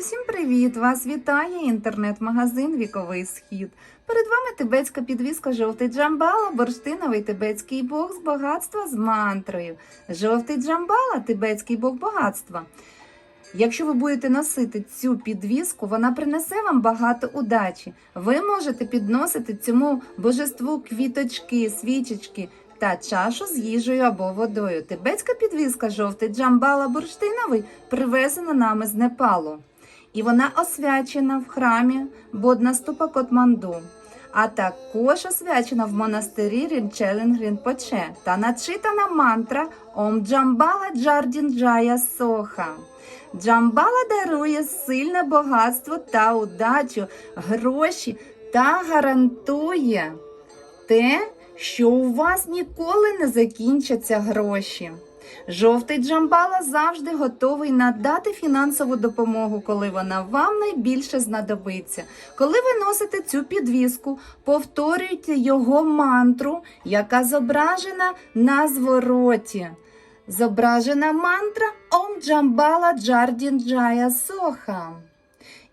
всім привіт! Вас вітає інтернет-магазин Віковий Схід. Перед вами тибетська підвіска жовтий джамбала, бурштиновий тибетський бог з багатства з мантрою. Жовтий джамбала тибетський бог багатства. Якщо ви будете носити цю підвіску, вона принесе вам багато удачі. Ви можете підносити цьому божеству квіточки, свічечки та чашу з їжею або водою. Тибетська підвіска жовтий джамбала бурштиновий привезена нами з Непалу. І вона освячена в храмі Боднаступа Котманду, а також освячена в монастирі Рінчелен Рінпоче та начитана мантра Ом Джамбала Джардін Джая Соха. Джамбала дарує сильне багатство та удачу, гроші та гарантує те, що у вас ніколи не закінчаться гроші. Жовтий Джамбала завжди готовий надати фінансову допомогу, коли вона вам найбільше знадобиться. Коли ви носите цю підвіску, повторюйте його мантру, яка зображена на звороті. Зображена мантра Ом Джамбала Джардін Джая Соха.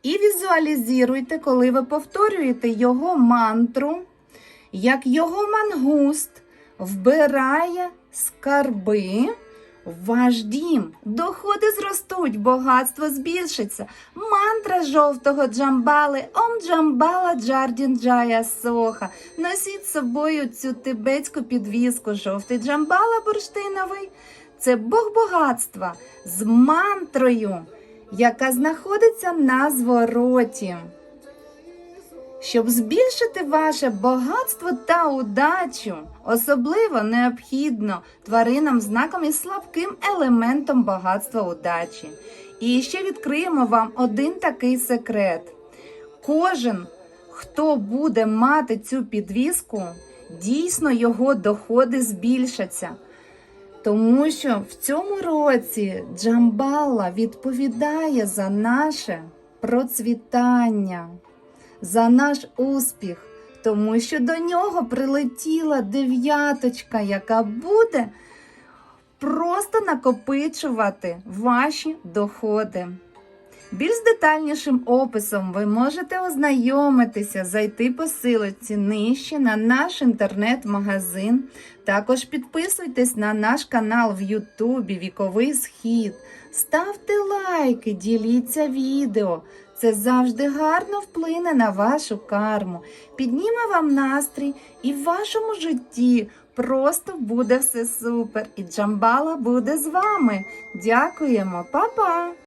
І візуалізуйте, коли ви повторюєте його мантру, як його мангуст вбирає скарби ваш дім. Доходи зростуть, багатство збільшиться. Мантра жовтого джамбали Ом Джамбала Джардін Джая Соха. Носіть з собою цю тибетську підвіску. Жовтий джамбала бурштиновий. Це Бог багатства з мантрою, яка знаходиться на звороті. Щоб збільшити ваше багатство та удачу, особливо необхідно тваринам знаком і слабким елементом багатства удачі. І ще відкриємо вам один такий секрет. Кожен, хто буде мати цю підвіску, дійсно його доходи збільшаться. Тому що в цьому році Джамбала відповідає за наше процвітання, за наш успіх, тому що до нього прилетіла дев'яточка, яка буде просто накопичувати ваші доходи. Більш детальнішим описом ви можете ознайомитися, зайти по силиці нижче на наш інтернет-магазин. Також підписуйтесь на наш канал в Ютубі Віковий Схід. Ставте лайки, діліться відео. Це завжди гарно вплине на вашу карму, підніме вам настрій і в вашому житті просто буде все супер. І Джамбала буде з вами. Дякуємо, Па-па!